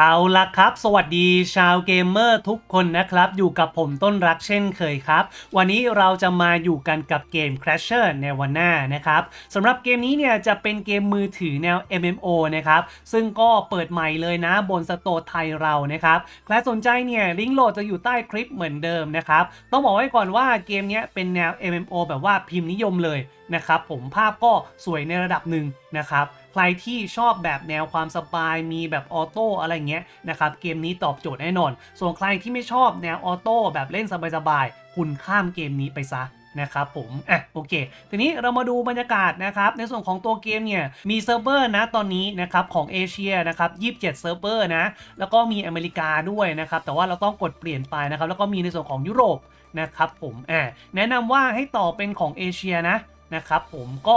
เอาละครับ สวัสดีชาวเกมเมอร์ทุกคนนะครับ อยู่กับผมต้นรักเช่นเคยครับ วันนี้เราจะมาอยู่กันกับเกม Crasher n e v a n a นะครับสำหรับเกมนี้เนี่ยจะเป็นเกมมือถือแนว MMO นะครับ ซึ่งก็เปิดใหม่เลยนะบนสโตร์ไทยเรานะครับใครสนใจเนี่ยลิงก์โหลดจะอยู่ใต้คลิปเหมือนเดิมนะครับ ต้องบอกไว้ก่อนว่าเกมนี้เป็นแนว MMO แบบว่าพิมพ์นิยมเลยนะครับผมภาพก็สวยในระดับหนึ่งนะครับ รที่ชอบแบบแนวความสบายมีแบบออโต้อะไรเงี้ยนะครับเกมนี้ตอบโจทย์แน่นอน ส่วนใครที่ไม่ชอบแนวออโต้แบบเล่นสบายๆคุณข้ามเกมนี้ไปซะนะครับผมอะโอเค ทีนี้เรามาดูบรรยากาศนะครับในส่วนของตัวเกมเนี่ยมีเซิร์ฟเวอร์นะตอนนี้นะครับของเอเชียนะครับ27เซิร์ฟเวอร์นะแล้วก็มีอเมริกาด้วยนะครับแต่ว่าเราต้องกดเปลี่ยนไปนะครับแล้วก็มีในส่วนของยุโรปนะครับผมอ่าแนะนำว่าให้ต่อเป็นของเอเชียนะ นะครับผมก็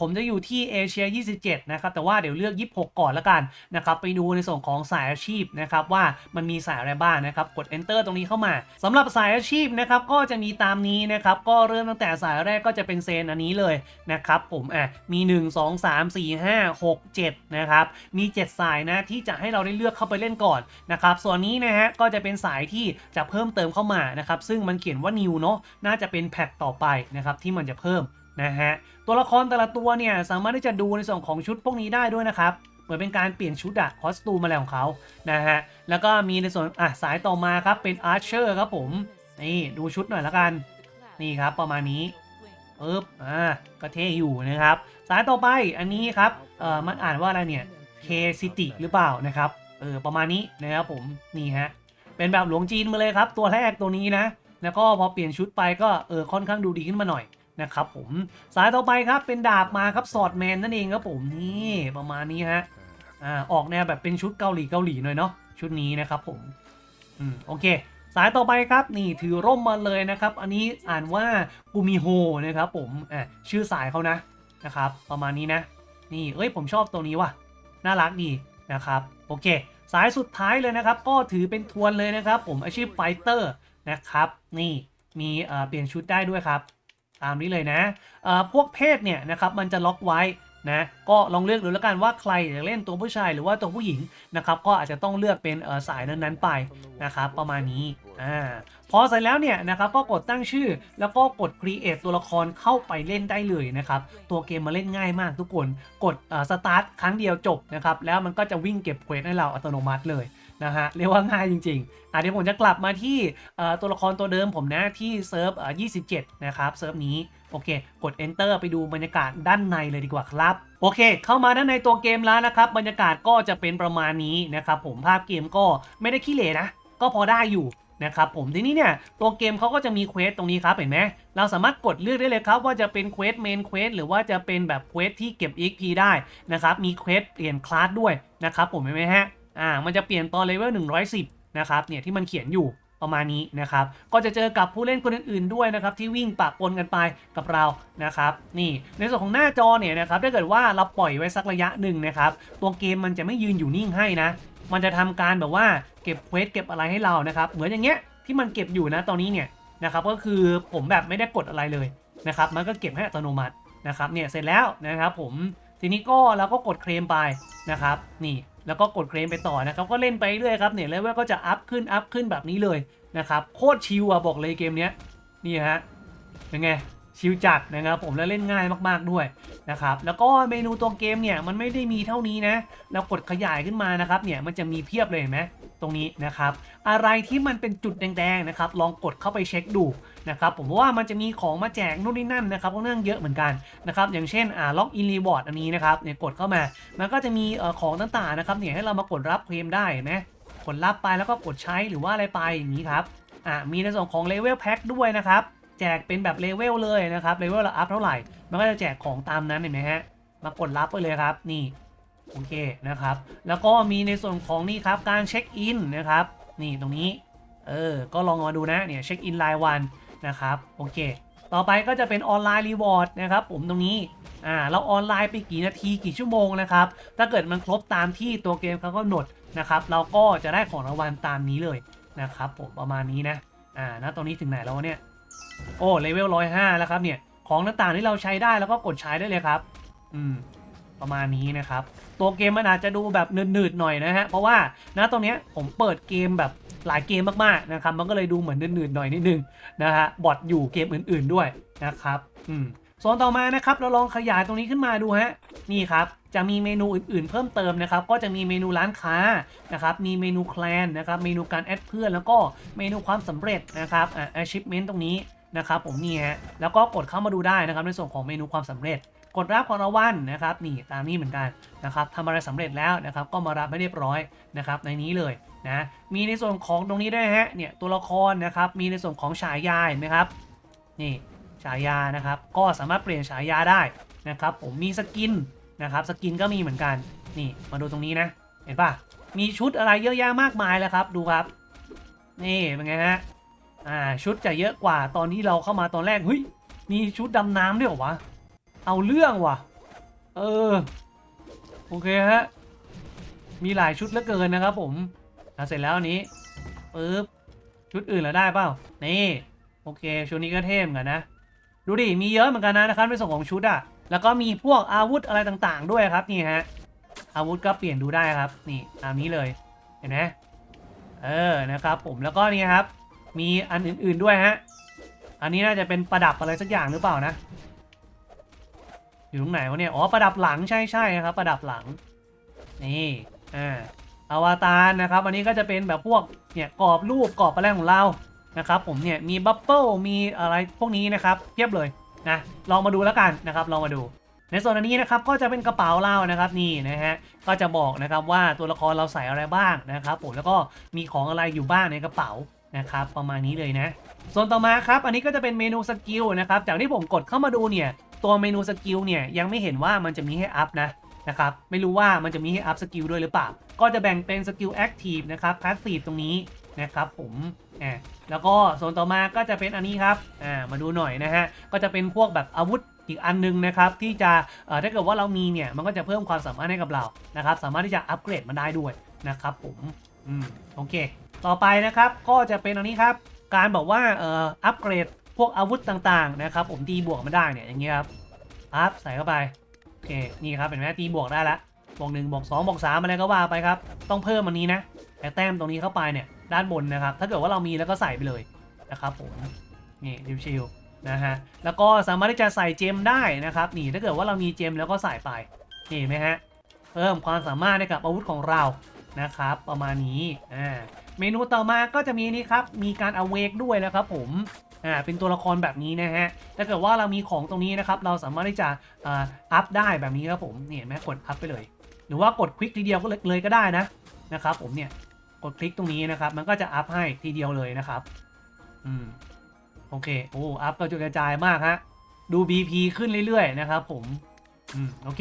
ผมจะอยู่ที่เอเชีย 27 นะครับ แต่ว่าเดี๋ยวเลือก 26 ก่อนละกันนะครับ ไปดูในส่วนของสายอาชีพนะครับว่ามันมีสายอะไรบ้างนะครับ กด enter ตรงนี้เข้ามาสำหรับสายอาชีพนะครับก็จะมีตามนี้นะครับ ก็เริ่มตั้งแต่สายแรกก็จะเป็นเซนอันนี้เลยนะครับผมอะมี 1 2 3 4 5 6 7 นะครับ มี 7 สายนะที่จะให้เราได้เลือกเข้าไปเล่นก่อนนะครับ ส่วนนี้นะฮะก็จะเป็นสายที่จะเพิ่มเติมเข้ามานะครับ ซึ่งมันเขียนว่า new เนาะน่าจะเป็นแพทต่อไปนะครับที่มันจะเพิ่ม นะฮะตัวละครแต่ละตัวเนี่ยสามารถที่จะดูในส่วนของชุดพวกนี้ได้ด้วยนะครับเหมือนเป็นการเปลี่ยนชุดอะคอสตูมอะไรของเขานะฮะแล้วก็มีในส่วนอะสายต่อมาครับเป็นอาร์เชอร์ครับผมนี่ดูชุดหน่อยละกันนี่ครับประมาณนี้ปึ๊บอ่าก็เท่อยู่นะครับ สายต่อไปอันนี้ครับเอ่อมันอ่านว่าอะไรเนี่ย K City หรือเปล่านะครับเออประมาณนี้นะครับผมนี่ฮะเป็นแบบหลวงจีนมาเลยครับ ตัวแรกตัวนี้นะ แล้วก็พอเปลี่ยนชุดไปก็เออค่อนข้างดูดีขึ้นมาหน่อย นะครับผมสายต่อไปครับเป็นดาบมาครับสอดแมนนั่นเองครับผมนี่ประมาณนี้ฮะอ่าออกแนวแบบเป็นชุดเกาหลีเกาหลีหน่อยเนาะชุดนี้นะครับผมอืมโอเค สายต่อไปครับนี่ถือร่มมาเลยนะครับ อันนี้อ่านว่ากูมิโฮนะครับผมอ่าชื่อสายเขานะนะครับประมาณนี้นะ นี่เอ้ยผมชอบตัวนี้ว่ะน่ารักดีนะครับโอเค สายสุดท้ายเลยนะครับ ก็ถือเป็นทวนเลยนะครับ ผมอาชีพไฟเตอร์นะครับ นี่มีเอ่อเปลี่ยนชุดได้ด้วยครับ ตามนี้เลยนะพวกเพศเนี่ยนะครับมันจะล็อกไว้นะก็ลองเลือกดูแล้วกันว่าใครอยากเล่นตัวผู้ชายหรือว่าตัวผู้หญิงนะครับก็อาจจะต้องเลือกเป็นสายนั้นๆไปนะครับประมาณนี้อ่าพอเสร็จแล้วเนี่ยนะครับก็กดตั้งชื่อ แล้วก็กด create ตัวละครเข้าไปเล่นได้เลยนะครับตัวเกมมาเล่นง่ายมากทุกคน กดสตาร์ทครั้งเดียวจบนะครับแล้วมันก็จะวิ่งเก็บเควสให้เราอัตโนมัติเลย นะฮะเรียกว่าง่ายจริงๆอะเดี๋ยวผมจะกลับมาที่ตัวละครตัวเดิมผมนะที่เซิร์ฟ27 นะครับเซิร์ฟนี้โอเค กด enter ไปดูบรรยากาศด้านในเลยดีกว่าครับ โอเค เข้ามาด้านในตัวเกมแล้วนะครับ บรรยากาศก็จะเป็นประมาณนี้นะครับผมภาพเกมก็ไม่ได้ขี้เหร่นะ ก็พอได้อยู่นะครับผมทีนี้เนี่ยตัวเกมเขาก็จะมีเควสตรงนี้ครับเห็นไหมเราสามารถกดเลือกได้เลยครับ ว่าจะเป็นเควสเมนเควสหรือว่าจะเป็นแบบเควสที่เก็บ EXP ได้นะครับมีเควสเปลี่ยนคลาสด้วยนะครับผมเห็นไหมฮะ อ่ามันจะเปลี่ยนตอนเลเวล110 นะครับเนี่ยที่มันเขียนอยู่ประมาณนี้นะครับ ก็จะเจอกับผู้เล่นคนอื่นๆด้วยนะครับที่วิ่งปะปนกันไปกับเรานะครับ นี่ในส่วนของหน้าจอเนี่ยนะครับถ้าเกิดว่าเราปล่อยไว้สักระยะหนึ่งนะครับตัวเกมมันจะไม่ยืนอยู่นิ่งให้นะ มันจะทำการแบบว่าเก็บเควสเก็บอะไรให้เรานะครับเหมือนอย่างเงี้ยที่มันเก็บอยู่นะตอนนี้เนี่ยนะครับก็คือผมแบบไม่ได้กดอะไรเลยนะครับมันก็เก็บให้อัตโนมัตินะครับเนี่ยเสร็จแล้วนะครับผมทีนี้ก็เราก็กดเคลมไปนะครับนี่ แล้วก็กดเคลมไปต่อนะครับก็เล่นไปเรื่อยครับเนี่ยเลเวลก็จะอัพขึ้นอัพขึ้นแบบนี้เลยนะครับโคตรชิลอะบอกเลยเกมเนี้ยนี่ฮะเป็นไงชิลจัดนะครับผมแล้วเล่นง่ายมากๆด้วยนะครับแล้วก็เมนูตัวเกมเนี่ยมันไม่ได้มีเท่านี้นะเรากดขยายขึ้นมานะครับเนี่ยมันจะมีเพียบเลยเห็นไหมตรงนี้นะครับอะไรที่มันเป็นจุดแดงๆนะครับลองกดเข้าไปเช็คดู นะครับผมว่ามันจะมีของมาแจกนู่นนี่นั่นนะครับก็เรื่องเยอะเหมือนกันนะครับอย่างเช่นอ่าล็อกอินรีวอร์ดอันนี้นะครับเนี่ยกดเข้ามา มันก็จะมีเอ่อของต่างๆนะครับเนี่ยให้เรามากดรับเคลมได้นไหมกดรับไปแล้วก็กดใช้หรือว่าอะไรไปอย่างนี้ครับอ่ามีในส่วนของเลเวลแพ็คด้วยนะครับแจกเป็นแบบเลเวลเลยนะครับเลเวลเราอัพเท่าไหร่ มันก็จะแจกของตามนั้นเห็นไหมฮะ มากดรับไปเลยครับนี่โอเคนะครับ แล้วก็มีในส่วนของนี่ครับการเช็คอินนะครับนี่ตรงนี้เออก็ลองมาดูนะเนี่ยเช็คอินรายวัน นะครับโอเค ต่อไปก็จะเป็นออนไลน์รีวอร์ดนะครับผมตรงนี้อ่าเราออนไลน์ไปกี่นาทีกี่ชั่วโมงนะครับถ้าเกิดมันครบตามที่ตัวเกมเขากำหนดนะครับเราก็จะได้ของรางวัลตามนี้เลยนะครับผมประมาณนี้นะอ่าณตรงนี้ถึงไหนแล้วเนี่ยโอ้เลเวลร้อยห้าแล้วครับเนี่ยของต่างๆที่เราใช้ได้แล้วก็กดใช้ได้เลยครับอืมประมาณนี้นะครับ ตัวเกมมันอาจจะดูแบบหนืดๆหน่อยนะฮะ เพราะว่าณตรงเนี้ยผมเปิดเกมแบบ หลายเกมมากๆนะครับมันก็เลยดูเหมือนหนืดๆหน่อยนิดนึงนะฮะบอทอยู่เกมอื่น ๆด้วยนะครับอืมส่วนต่อมานะครับเราลองขยายตรงนี้ขึ้นมาดูฮะนี่ครับจะมีเมนูอื่นๆ เพิ่มเติมนะครับ ก็จะมีเมนูร้านค้านะครับ มีเมนูแคลนนะครับ เมนูการแอดเพื่อน แล้วก็เมนูความสำเร็จนะครับอ่า achievement ตรงนี้นะครับผมนี่ฮะแล้วก็กดเข้ามาดูได้นะครับในส่วนของเมนูความสำเร็จ กดรับของรางวัลนะครับนี่ตามนี้เหมือนกันนะครับทำอะไรสำเร็จแล้วนะครับ ก็มารับให้เรียบร้อยนะครับในนี้เลย นะมีในส่วนของตรงนี้ด้วยฮะเนี่ยตัวละครนะครับมีในส่วนของฉายาเห็นไหมครับนี่ฉายานะครับก็สามารถเปลี่ยนฉายาได้นะครับผมมีสกินนะครับสกินก็มีเหมือนกันนี่มาดูตรงนี้นะเห็นปะมีชุดอะไรเยอะแยะมากมายแล้วครับดูครับนี่เป็นไงฮะอ่าชุดจะเยอะกว่าตอนที่เราเข้ามาตอนแรกเฮ้ยมีชุดดำน้ำด้วยเหรอวะเอาเรื่องว่ะเออโอเคฮะมีหลายชุดเหลือเกินนะครับผม อะเสร็จแล้วอันนี้ปึ๊บชุดอื่นเราได้เปล่า นี่ โอเค ชุดนี้ก็เท่เหมือนกันนะ ดูดิ มีเยอะเหมือนกันนะนะครับในส่วนของชุดอะแล้วก็มีพวกอาวุธอะไรต่างๆ ด้วยครับ นี่ฮะ อาวุธก็เปลี่ยนดูได้ครับ นี่ตามนี้เลย เห็นไหมเออ นะครับผม แล้วก็นี่ครับ มีอันอื่นๆด้วยฮะ อันนี้น่าจะเป็นประดับอะไรสักอย่างหรือเปล่านะ อยู่ตรงไหนวะเนี่ย อ๋อ ประดับหลัง ใช่ใช่นะครับ ประดับหลัง นี่ อ่า อวตารนะครับอันนี้ก็จะเป็นแบบพวกเนี่ยกรอบรูปกรอบอะไรของเรานะครับผมเนี่ยมีบับเบิลมีอะไรพวกนี้นะครับเทียบเลยนะลองมาดูแล้วกันนะครับลองมาดู ในส่วนอันนี้นะครับก็จะเป็นกระเป๋าเรานะครับนี่นะฮะก็จะบอกนะครับว่าตัวละครเราใส่อะไรบ้างนะครับผมแล้วก็มีของอะไรอยู่บ้างในกระเป๋านะครับประมาณนี้เลยนะส่วนต่อมาครับอันนี้ก็จะเป็นเมนูสกิลนะครับจากที่ผมกดเข้ามาดูเนี่ยตัวเมนูสกิลเนี่ยยังไม่เห็นว่ามันจะมีให้อัพนะ นะครับ ไม่รู้ว่ามันจะมีให้อัพสกิลด้วยหรือเปล่า ก็จะแบ่งเป็นสกิลแอคทีฟนะครับพาสซีฟตรงนี้นะครับผมอ่าแล้วก็ส่วนต่อมาก็จะเป็นอันนี้ครับอ่ามาดูหน่อยนะฮะ ก็จะเป็นพวกแบบอาวุธอีกอันนึงนะครับที่จะถ้าเกิดว่าเรามีเนี่ยมันก็จะเพิ่มความสามารถให้กับเรานะครับ สามารถที่จะอัปเกรดมันได้ด้วยนะครับผมอืมโอเค ต่อไปนะครับก็จะเป็นอันนี้ครับ การบอกว่าเอ่ออัปเกรดพวกอาวุธต่างๆนะครับ ผมตีบวกมาได้เนี่ยอย่างเงี้ยครับอัพใส่เข้าไป โอเคนี่ครับเห็นไหมตีบวกได้ละบวกหนึ่งบวกสองบวกสามอะไรก็ว่าไปครับ ต้องเพิ่มอันนี้นะไอแต้มตรงนี้เข้าไปเนี่ยด้านบนนะครับ ถ้าเกิดว่าเรามีแล้วก็ใส่ไปเลยนะครับผมนี่ชิวๆนะฮะแล้วก็สามารถที่จะใส่เจมได้นะครับนี่ถ้าเกิดว่าเรามีเจมแล้วก็ใส่ไปนี่เห็นไหมฮะเพิ่มความสามารถให้กับอาวุธของเรานะครับ ประมาณนี้อ่าเมนูต่อมาก็จะมีนี่ครับมีการอเวกด้วยนะครับผม อ่าเป็นตัวละครแบบนี้นะฮะถ้าเกิดว่าเรามีของตรงนี้นะครับ เราสามารถที่จะอ่าอัพได้แบบนี้ครับผมเนี่ยเห็นไหมกดอัพไปเลย หรือว่ากดคลิกทีเดียวก็เลยเลยก็ได้นะนะครับ ผมเนี่ยกดคลิกตรงนี้นะครับ มันก็จะอัพให้ทีเดียวเลยนะครับ อืมโอเคโอ้อัพกระจุกระจายมากฮะดู BP ขึ้นเรื่อยๆนะครับ ผมอืมโอเค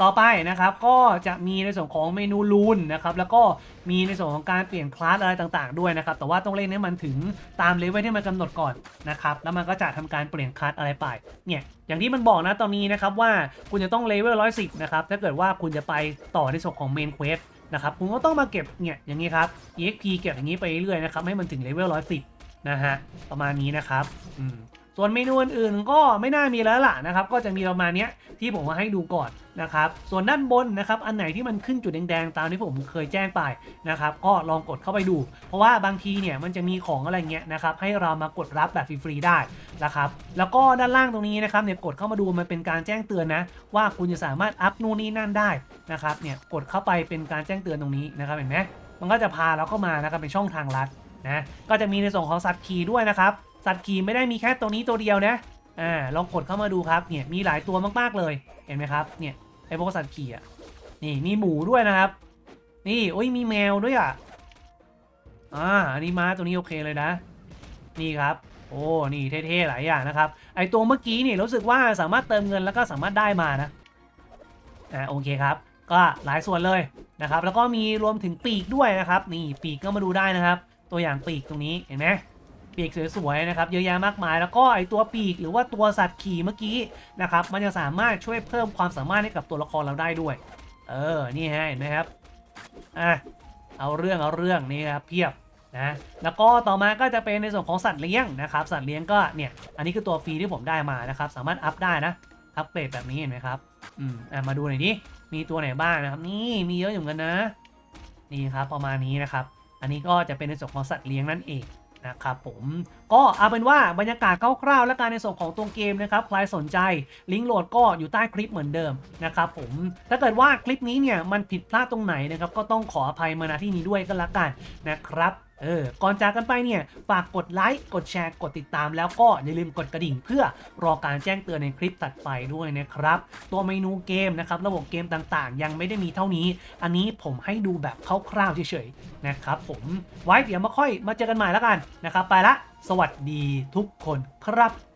ต่อไปนะครับก็จะมีในส่วนของเมนูลูนนะครับแล้วก็มีในส่วนของการเปลี่ยนคลาสอะไรต่างๆด้วยนะครับแต่ว่าต้องเล่นให้มันถึงตามเลเวลที่มันกำหนดก่อนนะครับแล้วมันก็จะทำการเปลี่ยนคลาสอะไรไปเนี่ยอย่างที่มันบอกนะตอนนี้นะครับว่าคุณจะต้องเลเวล110นะครับถ้าเกิดว่าคุณจะไปต่อในส่วนของเมนเควสนะครับคุณก็ต้องมาเก็บเนี่ยอย่างนี้ครับ EXP เก็บอย่างนี้ไปเรื่อยๆนะครับให้มันถึงเลเวล110นะฮะประมาณนี้นะครับอืม ส่วนเมนูอื่นๆก็ไม่น่ามีแล้วล่ะนะครับ ก็จะมีประมาณนี้ที่ผมมาให้ดูก่อนนะครับ ส่วนด้านบนนะครับ อันไหนที่มันขึ้นจุดแดงๆ ตามที่ผมเคยแจ้งไปนะครับ ก็ลองกดเข้าไปดู เพราะว่าบางทีเนี่ยมันจะมีของอะไรเงี้ยนะครับ ให้เรามากดรับแบบฟรีๆได้นะครับ แล้วก็ด้านล่างตรงนี้นะครับเนี่ยกดเข้ามาดูมันเป็นการแจ้งเตือนนะ ว่าคุณจะสามารถอัพนู่นนี่นั่นได้นะครับ เนี่ยกดเข้าไปเป็นการแจ้งเตือนตรงนี้นะครับ เห็นไหมมันก็จะพาเราเข้ามานะครับเป็นช่องทางลัดนะ ก็จะมีในส่วนของสัตว์ขี่ด้วยนะครับ สัตว์ขี่ไม่ได้มีแค่ตัวนี้ตัวเดียวนะอ่าลองกดเข้ามาดูครับเนี่ยมีหลายตัวมากๆเลยเห็นไหมครับเนี่ยไอพวกสัตว์ขี่อะนี่มีหมูด้วยนะครับ นี่โอ้ยมีแมวด้วยอะอ่าอันนี้ม้าตัวนี้โอเคเลยนะ นี่ครับโอ้นี่เท่ๆหลายอย่างนะครับไอตัวเมื่อกี้นี่รู้สึกว่าสามารถเติมเงินแล้วก็สามารถได้มานะอ่าโอเคครับก็หลายส่วนเลยนะครับ แล้วก็มีรวมถึงปีกด้วยนะครับ นี่ปีกก็มาดูได้นะครับ ตัวอย่างปีกตรงนี้เห็นไหม ปีกสวยๆนะครับเยอะแยะมากมาย แล้วก็ไอตัวปีกหรือว่าตัวสัตว์ขี่เมื่อกี้นะครับมันจะสามารถช่วยเพิ่มความสามารถให้กับตัวละครเราได้ด้วย เออนี่ฮะเห็นไหมครับอะเอาเรื่องเอาเรื่องนี่ครับเพียบนะแล้วก็ต่อมาก็จะเป็นในส่วนของสัตว์เลี้ยงนะครับสัตว์เลี้ยงก็เนี่ยอันนี้คือตัวฟรีที่ผมได้มานะครับสามารถอัพได้นะอัพเกรดแบบนี้เห็นไหมครับอืมอะมาดูหน่อยดิมีตัวไหนบ้างนะครับนี่มีเยอะอยู่กันนะนี่ครับประมาณนี้นะครับ อันนี้ก็จะเป็นในส่วนของสัตว์เลี้ยงนั่นเอง นะครับผมก็เอาเป็นว่าบรรยากาศคร่าวๆ และการในส่วนของตัวเกมนะครับใครสนใจลิงก์โหลดก็อยู่ใต้คลิปเหมือนเดิมนะครับผมถ้าเกิดว่าคลิปนี้เนี่ยมันผิดพลาดตรงไหนนะครับก็ต้องขออภัยมาณที่นี้ด้วยก็แล้วกันนะครับ เออ ก่อนจากกันไปเนี่ย ฝากกดไลค์ กดแชร์ กดติดตาม แล้วก็อย่าลืมกดกระดิ่ง เพื่อรอการแจ้งเตือนในคลิปตัดไปด้วยนะครับ ตัวเมนูเกมนะครับ ระบบเกมต่างๆ ยังไม่ได้มีเท่านี้ อันนี้ผมให้ดูแบบคร่าวๆเฉยๆนะครับผม ไว้เดี๋ยวมาค่อยมาเจอกันใหม่แล้วกันนะครับ ไปละ สวัสดีทุกคนครับ